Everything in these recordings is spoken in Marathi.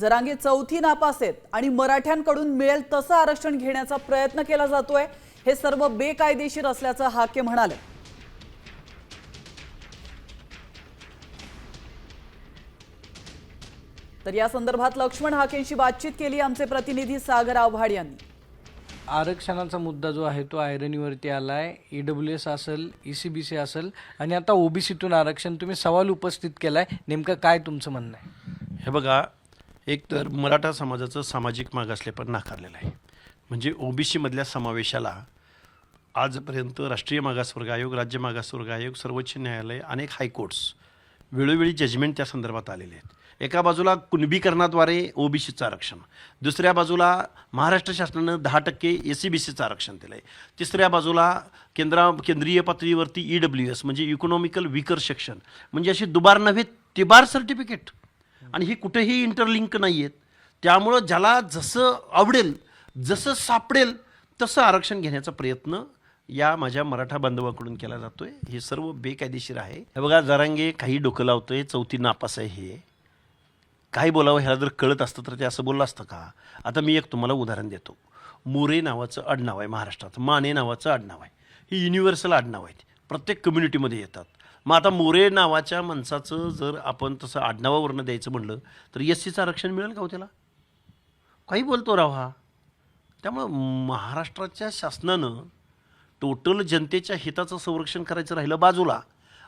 जरांगे चौथी नापास आहेत आणि मराठ्यांकडून मिळेल तसं आरक्षण घेण्याचा प्रयत्न केला जातोय हे सर्व बेकायदेशीर असल्याचं हाके म्हणाले. तर या संदर्भात लक्ष्मण हाकेंशी बातचीत केली आमचे प्रतिनिधी सागर आव्हाड यांनी. आरक्षणाचा मुद्दा जो आहे तो आयरनीवरती आला आहे ई डब्ल्यू एस असेल ई सी बी सी असेल आणि आता ओबीसीतून आरक्षण तुम्ही सवाल उपस्थित केला आहे नेमकं काय तुमचं म्हणणं आहे? हे बघा एक तर मराठा समाजाचं सामाजिक मागासलेपण नाकारलेलं आहे. म्हणजे ओबीसीमधल्या समावेशाला आजपर्यंत राष्ट्रीय मागासवर्ग आयोग राज्य मागासवर्ग आयोग सर्वोच्च न्यायालय अनेक हायकोर्ट्स वेळोवेळी जजमेंट त्या संदर्भात आलेले आहेत. एका बाजूला कुणबीकरणाद्वारे ओबीसीचं आरक्षण दुसऱ्या बाजूला महाराष्ट्र शासनानं दहा टक्के एस सी बी सीचं आरक्षण दिलं आहे तिसऱ्या बाजूला केंद्रा केंद्रीय पातळीवरती ई डब्ल्यू एस म्हणजे इकॉनॉमिकल विकर सेक्शन म्हणजे अशी दुबार नव्हे तिबार सर्टिफिकेट आणि हे कुठेही इंटरलिंक नाही आहेत त्यामुळं ज्याला जसं आवडेल जसं सापडेल तसं आरक्षण घेण्याचा प्रयत्न या माझ्या मराठा बांधवाकडून केला जातोय. हे सर्व बेकायदेशीर आहे. हे बघा जरांगे काही डोकं लावतोय चौथी नापास आहे हे. काय बोलावं ह्याला जर कळत असतं तर ते असं बोललं असतं का? आता मी एक तुम्हाला उदाहरण देतो. मोरे नावाचं आडनाव आहे महाराष्ट्रात. माने नावाचं आडनाव आहे. ही युनिव्हर्सल आडनाव आहेत. प्रत्येक कम्युनिटीमध्ये येतात. मग आता मोरे नावाच्या माणसाचं जर आपण तसं आडनावावरनं द्यायचं म्हणलं तर एस सीचं आरक्षण मिळेल का हो त्याला? काही बोलतो राव हा. त्यामुळं महाराष्ट्राच्या शासनानं टोटल जनतेच्या हिताचं संरक्षण करायचं राहिलं बाजूला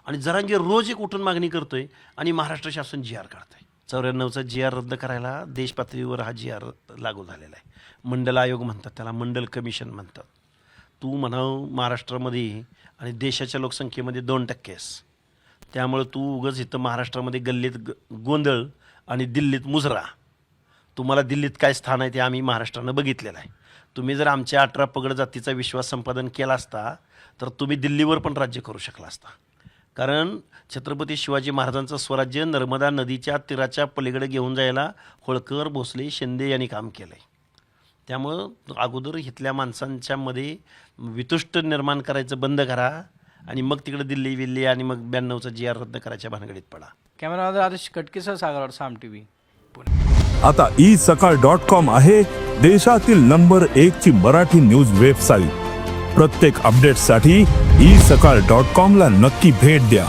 आणि जरांगे रोज एक उठून मागणी करतो आहे आणि महाराष्ट्र शासन जी आर काढतं आहे चौऱ्याण्णवचा जी आर रद्द करायला देशपातळीवर हा जी आर लागू झालेला आहे. मंडल आयोग म्हणतात त्याला मंडल कमिशन म्हणतात. तू म्हणाव महाराष्ट्रामध्ये आणि देशाच्या लोकसंख्येमध्ये दोन टक्के आहेस. त्यामुळं तू उगच इथं महाराष्ट्रामध्ये गल्लीत ग गोंधळ आणि दिल्लीत मुजरा. तुम्हाला दिल्लीत काय स्थान आहे ते आम्ही महाराष्ट्रानं बघितलेलं आहे. तुम्ही जर आमच्या अठरा पगड जातीचा विश्वास संपादन केला असता तर तुम्ही दिल्लीवर पण राज्य करू शकला असता. कारण छत्रपती शिवाजी महाराजांचं स्वराज्य नर्मदा नदीच्या तीराच्या पलीकडे घेऊन जायला होळकर भोसले शिंदे यांनी काम केलं आहे त्यामुळं अगोदर इथल्या माणसांच्यामध्ये वितुष्ट निर्माण करायचं बंद करा आणि मग तिकडे दिल्ली विल्ली आणि मग ब्याण्णवचा जी आर रद्द करायच्या भानगडीत पडा. कॅमेरामध्ये आदेश कटकेसह सागरवाड साम टी व्ही आता ई सकाळ डॉट कॉम आहे देशातील नंबर एक ची मराठी न्यूज वेबसाईट. प्रत्येक अपडेटसाठी ई सकाळ डॉट कॉम ला नक्की भेट द्या.